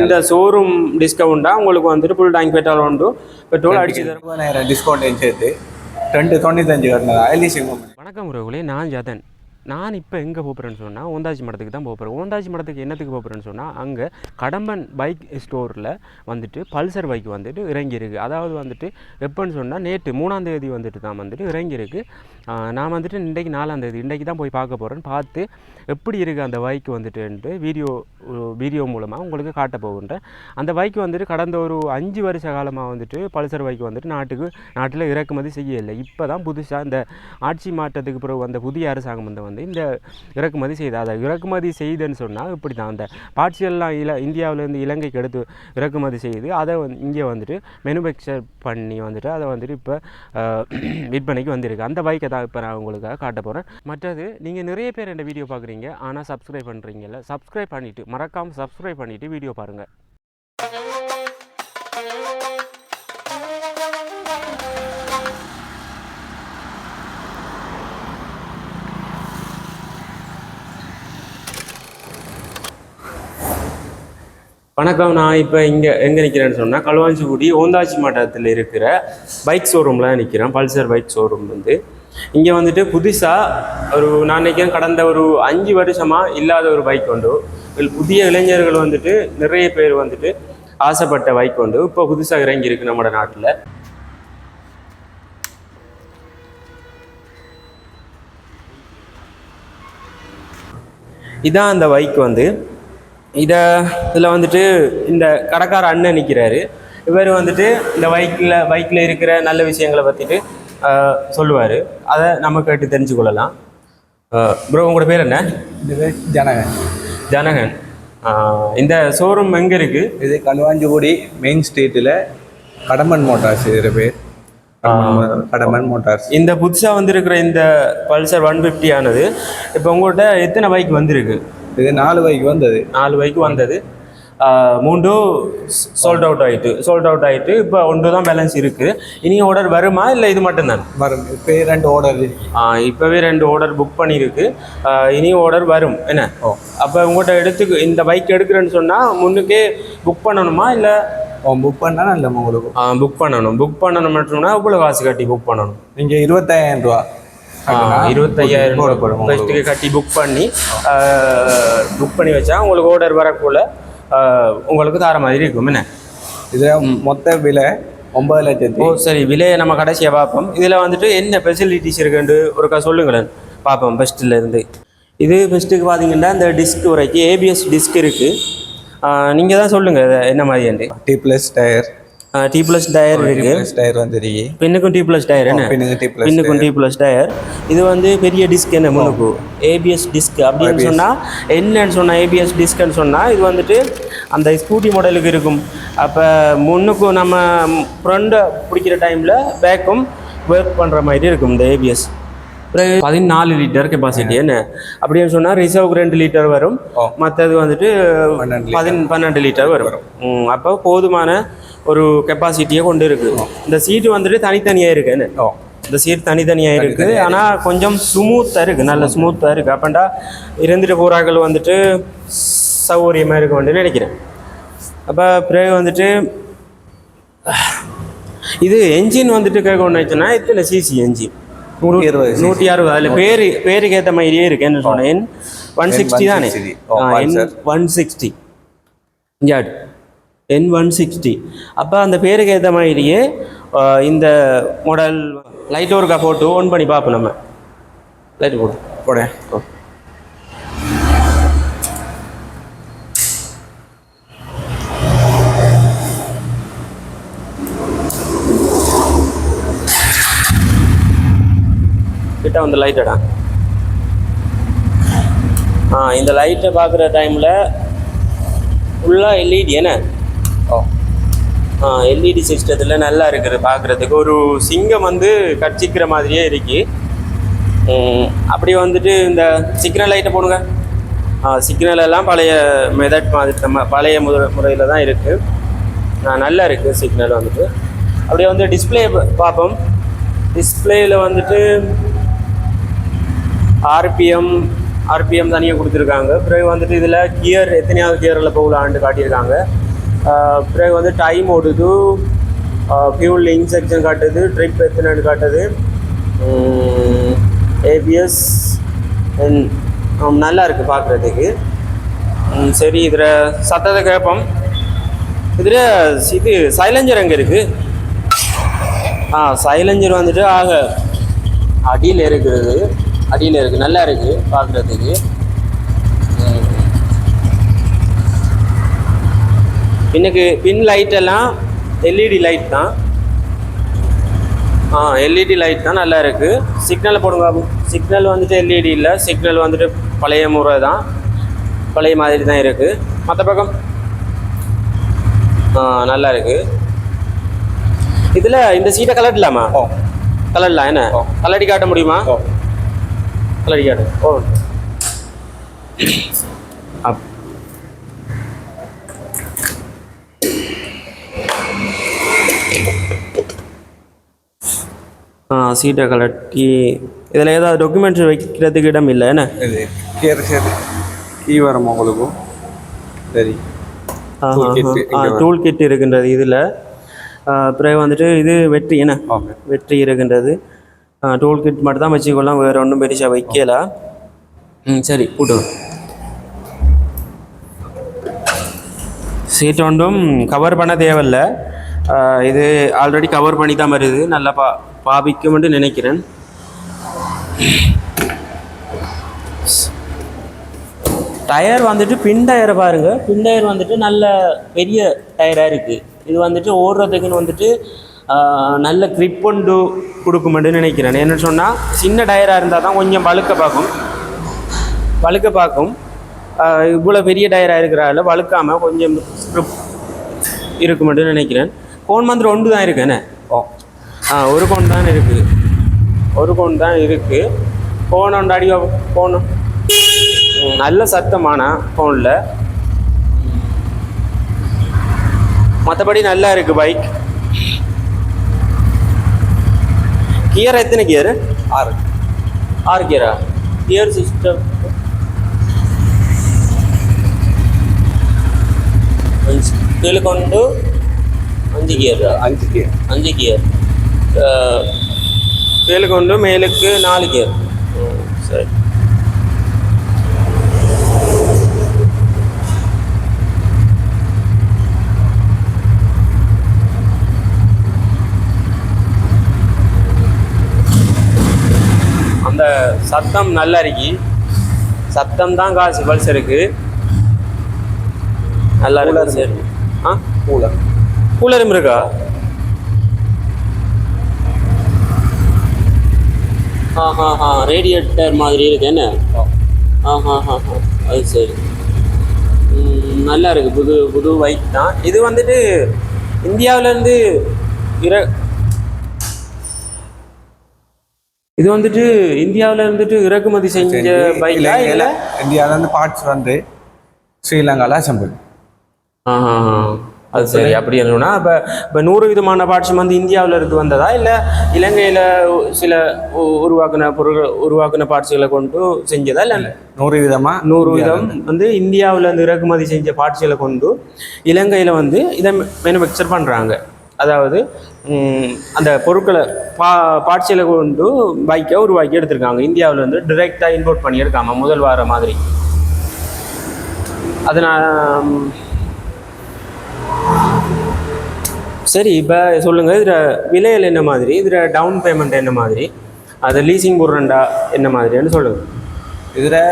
இந்த ஷோரூம் டிஸ்கவுண்டா உங்களுக்கு வந்துட்டு ஃபுல் டேங்க் பெட்ரோல் உண்டு. பெட்ரோல் இருபதாயிரம் டிஸ்கவுண்ட்டையும் சேர்த்து ரெண்டு தொண்ணூத்தஞ்சு வரணும் எல்இசி வணக்கம் உறவுகளே நான் ஜதன். நான் இப்போ எங்கே போகிறேன்னு சொன்னால் ஓந்தாச்சி மடத்துக்கு தான் போகிறேன் ஓந்தாச்சி மடத்துக்கு என்னத்துக்கு போகிறேன்னு சொன்னால் அங்கே கடம்பன் பைக் ஸ்டோரில் வந்துட்டு பல்சர் பைக் வந்துட்டு இறங்கியிருக்கு. அதாவது வந்துட்டு எப்போன்னு சொன்னால் நேற்று மூணாம் தேதி வந்துட்டு தான் வந்துட்டு இறங்கியிருக்கு. நான் வந்துட்டு இன்றைக்கு நாலாம் தேதி இன்றைக்கு தான் போய் பார்க்க போகிறேன்னு பார்த்து எப்படி இருக்குது அந்த பைக் வந்துட்டுன்ட்டு வீடியோ வீடியோ மூலமாக உங்களுக்கு காட்ட போகின்றேன். அந்த பைக் வந்துட்டு கடந்த ஒரு அஞ்சு வருஷ காலமாக வந்துட்டு பல்சர் பைக் வந்துட்டு நாட்டுக்கு நாட்டில் இறக்குமதி செய்யலை இப்போ தான் புதுசாக இந்த ஆட்சி மாற்றத்துக்கு பிறகு வந்த புதிய அரசாங்கம் வந்து வந்து இந்த இறக்குமதி செய்து அதை இறக்குமதி செய்துன்னு சொன்னால் இப்படி தான் அந்த பார்ட்சியெல்லாம் இல இந்தியாவிலேருந்து இலங்கைக்கு எடுத்து இறக்குமதி செய்து அதை வந்து இங்கே வந்துட்டு மேனுஃபேக்சர் பண்ணி வந்துட்டு அதை வந்துட்டு இப்போ விற்பனைக்கு வந்திருக்கு. அந்த பைக்கை தான் இப்போ நான் உங்களுக்காக காட்ட போகிறேன் மற்றது நீங்கள் நிறைய பேர் என்ன வீடியோ பார்க்குறீங்க ஆனால் சப்ஸ்கிரைப் பண்ணுறீங்கல்ல சப்ஸ்கிரைப் பண்ணிவிட்டு மறக்காமல் சப்ஸ்கிரைப் பண்ணிவிட்டு வீடியோ பாருங்கள் வணக்கம் நான் இப்போ இங்கே எங்கே நிற்கிறேன்னு சொன்னால் களுவாஞ்சிக்குடி ஓந்தாச்சி மாவட்டத்தில் இருக்கிற பைக் ஷோரூமில் நிற்கிறேன் பல்சர் பைக் ஷோரூம் வந்து. இங்கே வந்துட்டு புதுசாக ஒரு நான் நினைக்கிறேன் கடந்த ஒரு அஞ்சு வருஷமாக இல்லாத ஒரு பைக் உண்டு. புதிய இளைஞர்கள் வந்துட்டு நிறைய பேர் வந்துட்டு ஆசைப்பட்ட பைக் உண்டு. இப்போ புதுசாக இறங்கியிருக்கு நம்ம நாட்டில். இதான் அந்த பைக் வந்து. இதை இதில் வந்துட்டு இந்த கடைக்கார அண்ணன் நிற்கிறாரு இவர் வந்துட்டு இந்த பைக்கில் பைக்கில் இருக்கிற நல்ல விஷயங்களை பற்றிட்டு சொல்லுவார். அதை நம்ம கேட்டு தெரிஞ்சு கொள்ளலாம். ப்ரோ உங்களோட பேர் என்ன? ஜனகன். ஜனகன். இந்த ஷோரூம் எங்கே இருக்குது இது களுவாஞ்சிக்குடி மெயின் ஸ்ட்ரீட்டில் கடம்பன் மோட்டார்ஸ் இது பேர். கடம்பன் மோட்டார்ஸ் இந்த புதுசாக வந்திருக்கிற இந்த பல்சர் ஒன் ஃபிஃப்டி ஆனது இப்போ உங்கள்கிட்ட எத்தனை பைக் வந்திருக்கு? இது நாலு பைக் வந்தது. நாலு பைக் வந்தது. ஆஹ் மூன்று சோல்ட் அவுட் ஆயிட்டு சோல்ட் அவுட் ஆயிட்டு இப்போ ஒன்று தான் பேலன்ஸ் இருக்குது இனி ஆர்டர் வருமா இல்லை இது மட்டும்தான்? வரும். இப்போ ரெண்டு ஓர்டர் இப்போவே ரெண்டு ஆர்டர் புக் பண்ணியிருக்கு. இனி ஆர்டர் வரும். என்ன? ஓ. அப்போ உங்கள்கிட்ட எடுத்து இந்த பைக் எடுக்கிறேன்னு சொன்னால் முன்னுக்கே புக் பண்ணணுமா இல்லை? புக் பண்ணால் நல்ல உங்களுக்கு? புக் பண்ணணும். புக் பண்ணணும் மட்டும்னா இவ்வளோ காசு கட்டி புக் பண்ணணும்? நீங்கள் இருபத்தாயிரம் ரூபா. இருபத்தையாயிரம். ஃபஸ்ட்டுக்கு கட்டி புக் பண்ணி புக் பண்ணி வச்சா உங்களுக்கு ஆர்டர் வரக்குள்ள உங்களுக்கு தர மாதிரி இருக்கும். என்ன? இதில் மொத்த விலை ஒன்பது லட்சத்தி. ஓ சரி. விலையை நம்ம கடைசியாக பார்ப்போம். இதில் வந்துட்டு என்ன ஃபெசிலிட்டிஸ் இருக்குன்னு ஒருக்கா சொல்லுங்களேன். பார்ப்போம் பெஸ்ட்டில் இருந்து. இது பெஸ்ட்டுக்கு பார்த்தீங்கன்னா இந்த டிஸ்க் வரைக்கும் ஏபிஎஸ் டிஸ்க் இருக்குது நீங்கள் தான் சொல்லுங்கள் என்ன மாதிரியாண்டு T plus tyre T plus tyre plus tyre வந்துருக்கு பின்னுக்கும் டி ப்ளஸ் டயர் என்ன? பின்னுக்கும் டி ப்ளஸ் டயர் இது வந்து பெரிய டிஸ்க் என்ன முன்னுக்கு? ஏபிஎஸ் டிஸ்க் அப்படின்னு சொன்னால் என்னன்னு சொன்னால் ஏபிஎஸ் டிஸ்க்னு சொன்னால் இது வந்துட்டு அந்த ஸ்கூட்டி மாடலுக்கு இருக்கும். அப்போ முன்னுக்கும் நம்ம ஃப்ரண்ட்டை பிடிக்கிற டைமில் பேக்கும் ஒர்க் பண்ணுற மாதிரி இருக்கும் இந்த ஏபிஎஸ் பிறகு பதினாலு லிட்டர் கெப்பாசிட்டி என்ன? அப்படின்னு சொன்னால் ரிசர்வ் ரெண்டு லிட்டர் வரும். மற்றது வந்துட்டு பதின் பன்னெண்டு லிட்டர் வரும். அப்போ போதுமான ஒரு கெப்பாசிட்டியை கொண்டு இருக்கு. இந்த சீட்டு வந்துட்டு தனித்தனியாக இருக்கு என்ன? இந்த சீட் தனித்தனியாக இருக்கு. ஆனால் கொஞ்சம் ஸ்மூத்தாக இருக்கு நல்ல ஸ்மூத்தாக இருக்கு. அப்பண்டா இருந்துட்டு போகிறார்கள் வந்துட்டு சௌகரியமாக இருக்க வேண்டியது நினைக்கிறேன். அப்போ பிறகு வந்துட்டு இது என்ஜின் வந்துட்டு கேட்க ஒன்று ஆச்சுன்னா இத்தனை சிசி என்ஜின் நூற்றி cc. நூற்றி அறுபது. அதில் பேர் பேருக்கு ஏற்ற மாதிரியே இருக்கு என்ன சொன்னேன். ஒன் சிக்ஸ்டி தானே? 160. ஓ, Pulsar. ஒன் சிக்ஸ்டி ஜாட் என் ஒன் சிக்ஸ்டி அப்போ அந்த பேருக்கு ஏற்ற மாதிரியே இந்த மாடல் லைட் ஒர்க்கா போட்டு ஆன் பண்ணி பார்ப்போம் நம்ம. லைட் போட்டு போட. கிட்ட வந்து லைட் அடா. ஆ இந்த லைட்டை பார்க்குற டைமில் ஃபுல்லாக எல்இடி என்ன? ஓ. எல்இடி சிஸ்டத்தில் நல்லா இருக்குது பார்க்குறதுக்கு ஒரு சிங்கம் வந்து கட்சிக்கிற மாதிரியே இருக்கு. ம், அப்படி வந்துட்டு இந்த சிக்னல் லைட்டை போடுங்க. சிக்னல் எல்லாம் பழைய மெதட் மாதிரி நம்ம பழைய முறை முறையில் தான் இருக்குது நல்லா இருக்குது சிக்னல் வந்துட்டு. அப்படியே வந்து டிஸ்பிளே பார்ப்போம். டிஸ்பிளேயில் வந்துட்டு ஆர்பிஎம் ஆர்பிஎம் தனியாக கொடுத்துருக்காங்க. பிறகு வந்துட்டு இதில் கியர் எத்தனையாவது கியரில் போகலான்ட்டு காட்டியிருக்காங்க. பிறகு வந்து டைம் ஓடுது. ஃபியூல் இன்ஜெக்ஷன் காட்டுது ட்ரிப் எத்தனைன்னு காட்டுது. ஏபிஎஸ் நல்லா இருக்குது பார்க்குறதுக்கு சரி இதில் சத்தத்தை கேட்போம் இதில் இது சைலஞ்சர் எங்கே இருக்குது ஆ சைலஞ்சர் வந்துட்டு ஆக அடியில் இருக்கிறது. அடியில் இருக்குது நல்லா இருக்குது பார்க்குறதுக்கு பின்னுக்கு பின் லைட் எல்லாம் எல்இடி லைட் தான். ஆ எல்இடி லைட் தான் நல்லா இருக்குது சிக்னலை போடுங்க சிக்னல் வந்துட்டு எல்இடி இல்லை. சிக்னல் வந்துட்டு பழைய முறை தான். பழைய மாதிரி தான் இருக்குது மற்ற பக்கம். ஆ நல்லா இருக்குது இதில் இந்த சீட்டை கலட்டலாமா ஓ. கலடலாம் என்ன. கலடி காட்ட முடியுமா? ஓ கலடி காட்டு ஓ அப் ஆ சீட்டை கலட்டி. இதில் ஏதாவது டாக்குமெண்ட்ஸ் வைக்கிறதுக்கு இடம் இல்லை என்ன? இது கேர் சரி கீ வரும் உங்களுக்கும் சரி. டூல் கிட் இருக்கின்றது இதில். பிறகு வந்துட்டு இது வெற்றி என்ன? வெற்றி இருக்கின்றது. டூல் கிட் மட்டும் தான் வச்சுக்கொள்ளலாம் வேறு ஒன்றும் பெருசாக வைக்கல. ம் சரி கூட்டு சீட் ஒன்றும் கவர் பண்ண தேவையில்ல. இது ஆல்ரெடி கவர் பண்ணி தான் வருது. நல்லா பா பாபிக்கும்னு நினைக்கிறேன். டயர் வந்துட்டு பின் டயரை பாருங்கள் பின் டயர் வந்துட்டு நல்ல பெரிய டயராக இருக்குது இது வந்துட்டு ஓடுறதுக்குன்னு வந்துட்டு நல்ல grip கொண்டு கொடுக்குமென்று நினைக்கிறேன். என்ன சொன்னால் சின்ன டயராக இருந்தால் தான் கொஞ்சம் வழுக்க பார்க்கும். வழுக்க பார்க்கும். இவ்வளோ பெரிய டயராக இருக்கிறால வழுக்காமல் கொஞ்சம் grip இருக்குமென்று நினைக்கிறேன். கோன் மந்திரம் ஒன்று தான் இருக்குண்ணே ஓ. ஆ ஒரு கோன் தான் இருக்குது ஒரு கோன் தான் இருக்குது ஃபோன் ஒன்று அடி நல்ல சத்தமான ஃபோனில் மற்றபடி நல்லா இருக்குது பைக் கியர் எத்தனை கியர் ஆறு. ஆறு கியரா கியர் சிஸ்டம் கீழே கொண்டு அஞ்சு கியரா அஞ்சு கியர் அஞ்சு கியர் கீழே கொண்டு மேலுக்கு நாலு கியர் சரி அந்த சத்தம் நல்லா இருக்கு. சத்தம் தான் காசு பல்சருக்கு நல்லா இருக்கு. சரி ஆ? கூலர். கூலரும் இருக்கா? ஆ ஹா ஹா ரேடியேட்டர் மாதிரி இருக்கு. என்ன? ஓ ஆ ஹா ஹா அது சரி. நல்லா இருக்கு. புது புது பைக் தான். இது வந்துட்டு இந்தியாவிலேருந்து இற இது வந்துட்டு இந்தியாவில் இருந்துட்டு இறக்குமதி செஞ்ச பைக்கா இல்லை? இந்தியாவில் இருந்து பார்ட்ஸ் வந்து ஸ்ரீலங்காவில் அசம்பிள். அது சரி அப்படி இருந்தோம்னா இப்போ இப்போ நூறு விதமான பார்ட்ஸ் வந்து இந்தியாவில் இருந்து வந்ததா? இல்லை இலங்கையில் சில உருவாக்குன பொருள் உருவாக்குன பார்ட்ஸுகளை கொண்டு செஞ்சதா? இல்லை நூறு விதமாக நூறு விதம் வந்து இந்தியாவில் இருந்து இறக்குமதி செஞ்ச பார்ட்ஸுகளை கொண்டு இலங்கையில் வந்து இதை மேனுஃபேக்சர் பண்ணுறாங்க அதாவது அந்த பொருட்களை பா பாட்சியில் கொண்டு பைக்கை உருவாக்கி எடுத்திருக்காங்க. இந்தியாவில் வந்து டிரெக்டாக இம்போர்ட் பண்ணியிருக்காங்க முதல் வார மாதிரி. அதனால் சரி இப்போ சொல்லுங்கள் இதில் விலையில் என்ன மாதிரி? இதில் டவுன் பேமெண்ட் என்ன மாதிரி? அது லீசிங் போடுறண்டா என்ன மாதிரின்னு சொல்லுங்கள் இதில்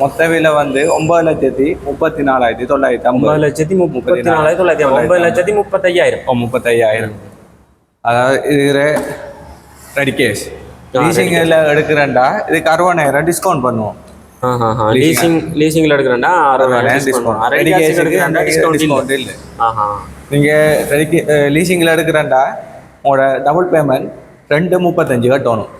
மொத்த விலை வந்து ஒன்பது லட்சத்தி முப்பத்தி நாலாயிரத்தி தொள்ளாயிரத்தி ஐம்பது. லட்சத்தி முப்பத்தி நாலாயிரத்தி தொள்ளாயிரத்தி. ஒன்பது லட்சத்தி முப்பத்தையாயிரம். ஓ முப்பத்தையாயிரம். அதாவது இதில் ரெடி கேஷ் லீசிங்கில் எடுக்கிறேன்டா. இதுக்கு அறுபதாயிரம் டிஸ்கவுண்ட் பண்ணுவோம். லீசிங் லீசிங்கில் எடுக்கிறேன்டா. அறுபதாயிரம் டிஸ்கவுண்ட் ரெடி கேஷ் எடுக்கிறேன்டா டிஸ்கவுண்ட் இல்லை. டிஸ்கவுண்ட் இல்லை. ஆஹா நீங்கள் ரெடி லீசிங்கில் எடுக்கிறேன்டா. உங்களோட டபுள் பேமெண்ட் ரெண்டு முப்பத்தஞ்சு கட்டணும்.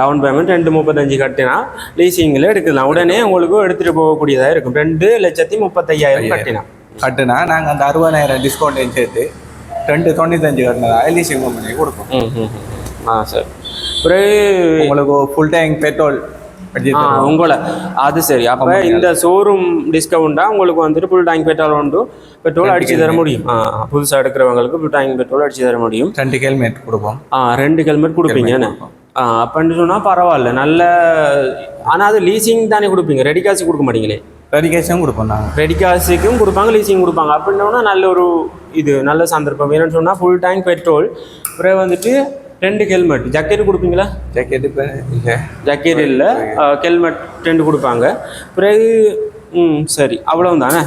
டவுன் பேமெண்ட் ரெண்டு முப்பத்தஞ்சு கட்டினா லீசிங்கில் எடுக்கலாம். உடனே உங்களுக்கு எடுத்துகிட்டு போகக்கூடியதாக இருக்கும். ரெண்டு லட்சத்தி முப்பத்தையாயிரம் கட்டினா. கட்டுனா நாங்கள் அந்த அறுபதாயிரம் டிஸ்கவுண்ட்டையும் சேர்த்து ரெண்டு தொண்ணூத்தஞ்சு கட்டினதா லீசிங் கம்பெனி கொடுப்போம். ஆ சார். பிறகு உங்களுக்கு ஃபுல் டேங்க் பெட்ரோல். உங்களை. அது சரி. அப்போ இந்த ஷோரூம் டிஸ்கவுண்டா உங்களுக்கு வந்துட்டு ஃபுல் டேங்க் பெட்ரோல் உண்டு. பெட்ரோல் அடிச்சு தர முடியும். ஆ புதுசாக எடுக்கிறவங்களுக்கு ஃபுல் டேங்க் பெட்ரோல் அடிச்சு தர முடியும். ரெண்டு ஹெல்மெட் கொடுப்போம். ஆ ரெண்டு ஹெல்மெட் கொடுப்பீங்க அப்படின்னு சொன்னால் பரவாயில்ல நல்ல ஆனால் அது லீசிங் தானே கொடுப்பீங்க? ரெடி காசு கொடுக்க மாட்டீங்களே? ரெடிகேஷன் கொடுப்போம் நாங்கள் ரெடி காசுக்கும் கொடுப்பாங்க லீசிங் கொடுப்பாங்க. அப்படின்னோன்னா நல்ல ஒரு இது நல்ல சந்தர்ப்பம். என்னன்னு சொன்னால் ஃபுல் டேங்க் பெட்ரோல் பிறகு வந்துட்டு ரெண்டு ஹெல்மெட் ஜக்கெட் கொடுப்பீங்களா? ஜாக்கெட் இப்போ இல்லை. ஜக்கெட் இல்லை. ஹெல்மெட் ரெண்டு கொடுப்பாங்க. பிறகு ம் சரி. அவ்வளவு தானே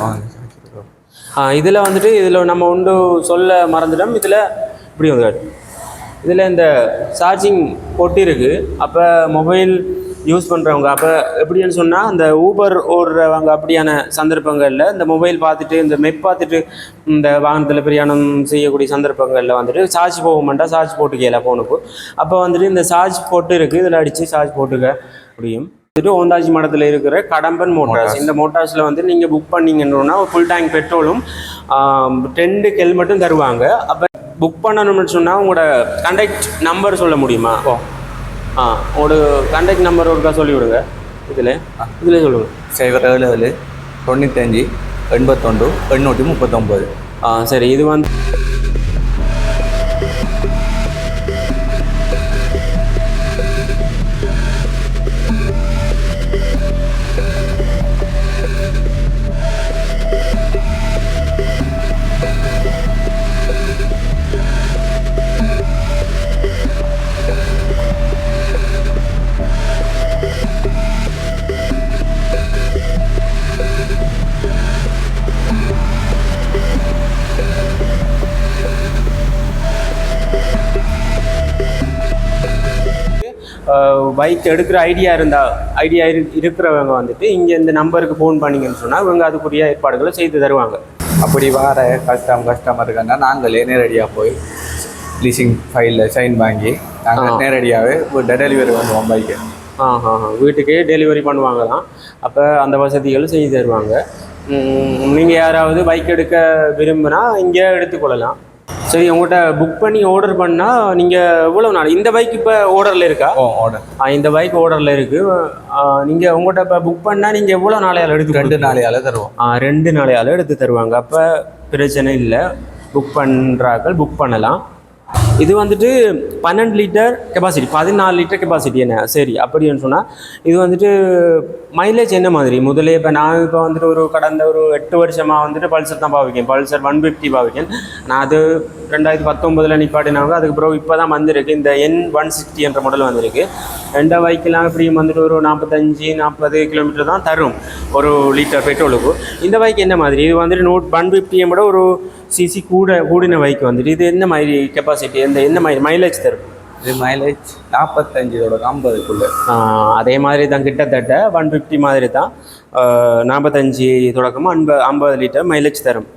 இதில் வந்துட்டு இதில் நம்ம ஒன்று சொல்ல மறந்துட்டோம். இதில் இப்படி வந்து இதில் இந்த சார்ஜிங் பொட்டி இருக்குது அப்போ மொபைல் யூஸ் பண்ணுறவங்க அப்போ எப்படின்னு சொன்னால் அந்த ஊபர் ஓடுறவங்க அப்படியான சந்தர்ப்பங்களில் இந்த மொபைல் பார்த்துட்டு இந்த மெப் பார்த்துட்டு இந்த வாகனத்தில் பிரயாணம் செய்யக்கூடிய சந்தர்ப்பங்களில் வந்துட்டு சார்ஜ் போக மாட்டா சார்ஜ் போட்டுக்கல ஃபோனுக்கு அப்போ வந்துட்டு இந்த சார்ஜ் போட்டு இருக்குது இதில் அடித்து சார்ஜ் போட்டுக்க முடியும். வந்துட்டு ஓந்தாஜி மடத்தில் இருக்கிற கடம்பன் மோட்டார்ஸ் இந்த மோட்டார்ஸில் வந்து நீங்கள் புக் பண்ணீங்கன்னா ஃபுல் டேங்க் பெட்ரோலும் ரெண்டு ஹெல்மெட்டும் தருவாங்க. அப்போ புக் பண்ணணும்னு சொன்னால் உங்களோட கண்டக்ட் நம்பர் சொல்ல முடியுமா? ஆ உங்களோட கண்டக்ட் நம்பர் ஒருக்கா சொல்லி விடுங்க. இதில் இதில் சொல்லுங்கள் சைபர் ஏழு ஏழு தொண்ணூத்தஞ்சு எண்பத்தொண்டு எண்ணூற்றி முப்பத்தொம்பது. ஆ சரி இது வந்து பைக் எடுக்கிற ஐடியா இருந்தா ஐடியா இருக்கிறவங்க வந்துட்டு இங்கே இந்த நம்பருக்கு ஃபோன் பண்ணீங்கன்னு சொன்னால் இவங்க அதுக்குரிய ஏற்பாடுகளை செய்து தருவாங்க. அப்படி வர கஸ்டம் கஸ்டமருக்குன்னா நாங்களே நேரடியாக போய் லீசிங் ஃபைலில் சைன் வாங்கி நாங்கள் நேரடியாகவே டெலிவரி பண்ணுவோம் பைக்கு ஆ ஆ. வீட்டுக்கே டெலிவரி பண்ணுவாங்க தான் அப்போ அந்த வசதிகளும் செய்து தருவாங்க. நீங்கள் யாராவது பைக் எடுக்க விரும்பினா இங்கே எடுத்துக்கொள்ளலாம். சரி உங்கள்கிட்ட புக் பண்ணி ஆர்டர் பண்ணால் நீங்கள் எவ்வளோ நாள்? இந்த பைக் இப்போ ஆர்டரில் இருக்கா? ஓ ஆர்டர் ஆ, இந்த பைக் ஆர்டரில் இருக்குது நீங்கள் உங்கள்கிட்ட இப்போ புக் பண்ணால் நீங்கள் எவ்வளோ நாளையால் எடுத்து ரெண்டு நாளையால தருவோம். ஆ, ரெண்டு நாளையால் எடுத்து தருவாங்க. அப்போ பிரச்சனை இல்லை. புக் பண்ணுறாக்கள் புக் பண்ணலாம். இது வந்துட்டு பன்னெண்டு லிட்டர் கெப்பாசிட்டி பதினாலு லிட்டர் கெப்பாசிட்டி என்ன? சரி அப்படின்னு சொன்னால் இது வந்துட்டு மைலேஜ் என்ன மாதிரி? முதலே இப்போ நான் இப்போ வந்துட்டு ஒரு கடந்த ஒரு எட்டு வருஷமாக வந்துட்டு பல்சர் தான் பாவிக்கேன். பல்சர் ஒன் ஃபிஃப்டி பாவிக்கேன். நான் அது ரெண்டாயிரத்தி பத்தொம்பதில் நிப்பாட்டினாங்க. அதுக்கப்புறம் இப்போ தான் வந்திருக்கு. இந்த என் ஒன் சிக்ஸ்டி என்ற மாடல் வந்திருக்கு. ரெண்டு பைக்கெலாம் ஃப்ரீயும் வந்துட்டு ஒரு நாற்பத்தஞ்சு நாற்பது கிலோமீட்டர் தான் தரும். ஒரு லிட்டர் பெட்ரோலுக்கு இந்த பைக் என்ன மாதிரி? இது வந்துட்டு நோட் ஒன் ஃபிஃப்டியை விட ஒரு சிசி கூட கூடின பைக் வந்துட்டு இது என்ன மாதிரி கெப்பாசிட்டி எந்த என்ன மாதிரி மைலேஜ் தரும்? இது மைலேஜ் நாற்பத்தஞ்சோட ஐம்பதுக்குள்ள. அதே மாதிரி தான் கிட்டத்தட்ட ஒன் ஃபிஃப்டி மாதிரி தான். நாற்பத்தஞ்சு தொடக்கமாக ஐம்பது ஐம்பது லிட்டர் மைலேஜ் தரும்.